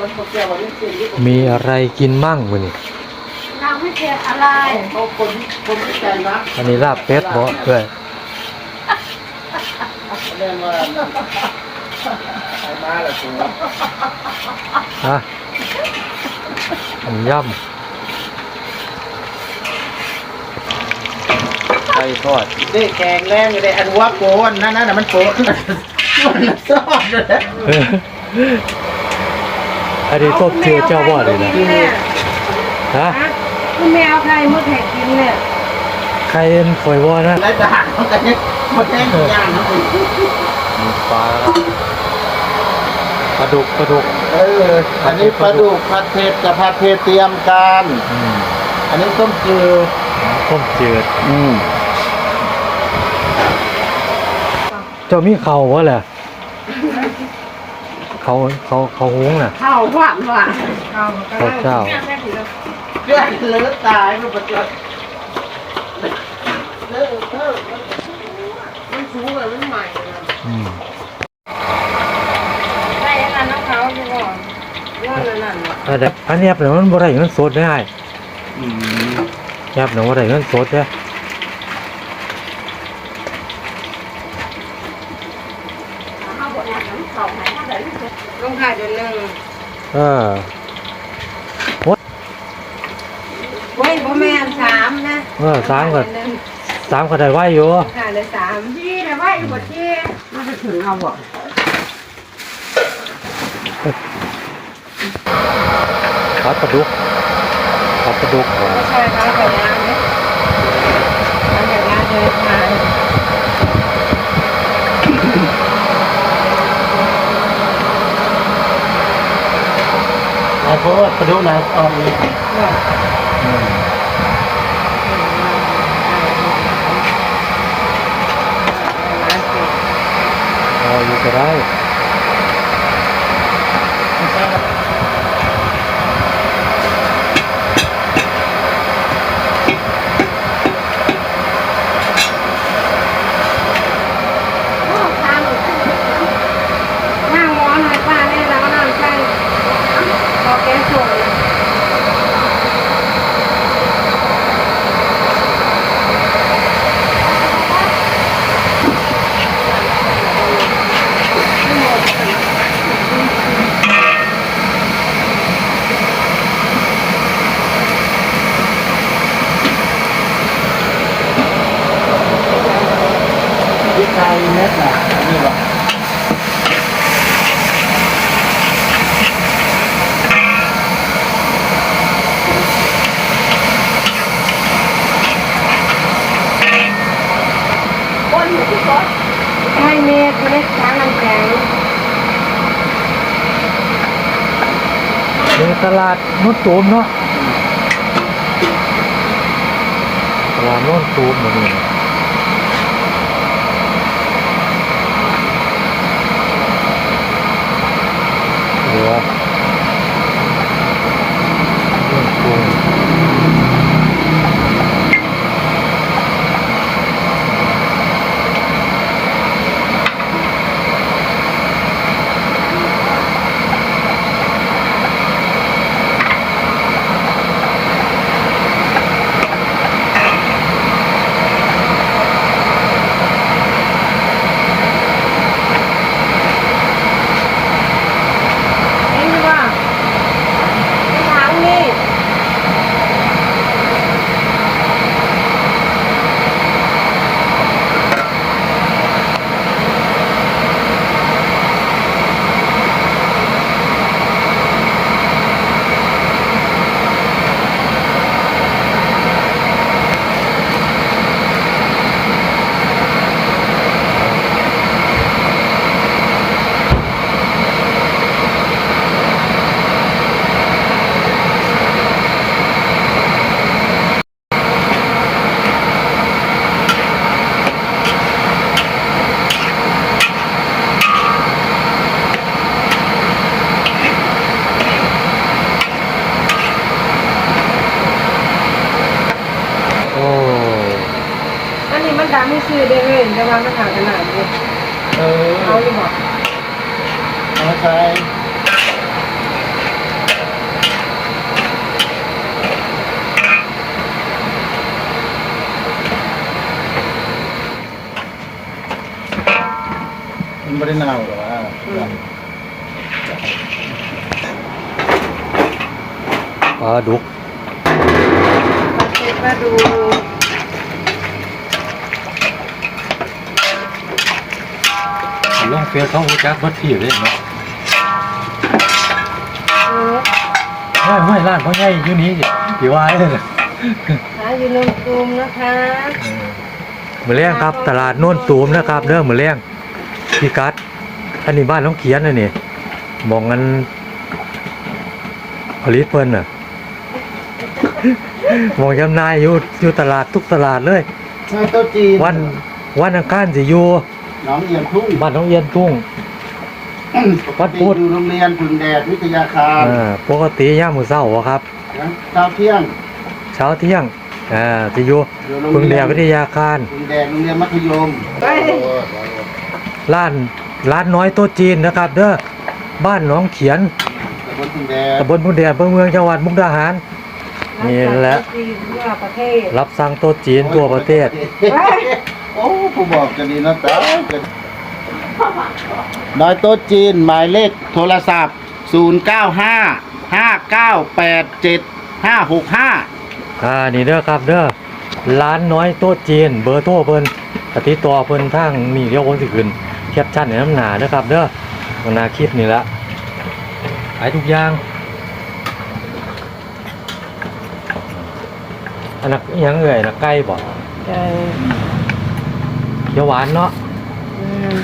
มันบอกแกว่าเรื่องจริงที่ผมมีอะไรกินมั่งวะนี่นางไม่เผ็ดอะไรเขาคนคนที่ใจนะอันนี้ลาบเป็ดบ่เพื่อนเรียนว่าไอ้มาละตัวฮะอันย่ำไก่ทอดได้แกงแรงอยู่ได้อันว่าโกนนั่นนั่นมันโกนมันซอดเลย อันนี้ต้มเจือเจ้าบ่เลยนะฮะคุณแมวใครเมื่อแขกกินเนี่ยใครเอ็นฝอยว่านะแล้วจะหันมันกันเนี่ยมันแห้งย่างนะคุณมีปลาปลาดุกปลาดุกเอออันนี้ปลาดุกผัดเผ็ดกับผัดเผ็ดเตรียมกันอืมอันนี้ต้มจืดต้มจืดอืมเจ้ามีเขาวะแหละ เขาเขาเขาหุงน่ะข้าวหวานหวานข้าวข้าวเจ้าเพื่อนเลือดตายมันประจดเลิกเลิกมันสูงเลยมันใหม่เลยอืมได้ยังไงน้องเขาอยู่ก่อนย้อนนั่นน่ะอันนี้อันนี้เนี่ยมันบ่ได้เงินสดได้อืมแอบหนูบ่ได้เงินสดเด้อ ลงขายเดือนหนึ่ง เออเฮ้ยพ่อแม่สามนะเออสามก็สามก็ได้ไว้อยู่ขายเลยสามที่แต่ว่าอยู่บนที่มันจะถึงเอาบ่ผัดปลาดุกผัดปลาดุกก่อนไม่ใช่เขาแต่งานเนี่ยทำอย่างงานเลยขาย ไอ้พวกปลาดุกนะตอนนี้ อืมเอาอยู่ก็ได้ นั่งม้อนหน่อยป้าเนี่ยแล้วก็นั่งใช่พอแกส่ง ที่ไทยเม็ดน่ะอันนี่หรอไม่มีตัวเล็กช้างน้ำแข็งในตลาดนุ่นตูมเนาะตลาดนุ่นตูมมาเนี่ยเไม่ซื้อได้เลยแต่ว่ามันหาขนาดนี้เออเอาดีกว่าเอาใส่มันไม่ได้นาวหรอวปลาดุกปลาดุก ลงเฟซเขารู้จักบัดที่เลยเนาะเออเฮ้ยห้วยร้านพ่อใหญ่อยู่นี้สิสิว่าเด้อหาอยู่นมตูมนะคะมื้อแรงครับ ตลาดโน่นตูมนะครับเด้อมื้อแรงพี่กัดอันนี้บ้านน้องเขียนน่ะนี่มองกันผลิตเพิ่นน่ะมองจำหนายอยู่อยู่ตลาดทุกตลาดเลยใช่โต๊ะจีนวันวันอังคารสิอยู่ น้องเอี่ยมทุ่งบ้านน้องเอียนทุ่ง วัดพุทธ อยู่โรงเรียนพึ่งแดดวิทยาคารอ่าปกติย่ามมื้อเช้าอะครับ นะเช้าเที่ยงเช้าเที่ยงอ่าสิอยู่อยู่โรงเพึ่งเรีแดยดนวิทยาคารพึ่งแดดโรงเรียนมัธยมไปร้านร้านน้อยโต๊ะจีนนะครับ เด้อบ้านหน้องเขียนตำบลพึ่งแดดตำบลพุนแดดอำเภอเมืองจังหวัดมุกดาหาร นี่แหละจีนทั่วประเทศรับสั่งโต๊ะจีนทั่วประเทศ โอ้ผู้บอกจะดีนะตาน้อยโต๊ะจีนหมายเลขโทรศัพท์ 095 598 7565อ่านี่เด้อครับเด้อร้านน้อยโต๊ะจีน เบอร์โทรเพิ่นปฏิดต่อเพิ่นทางนี่เดี๋ยวคนสิขึ้นแคปชั่นในน้ำหนาเด้อครับเด้อข้างหน้าคลิปนี่ละขายทุกอย่างอันนั้นอิหยังเอ่ยนะไก่บ่ใช่ เขียวหวานเนาะอืม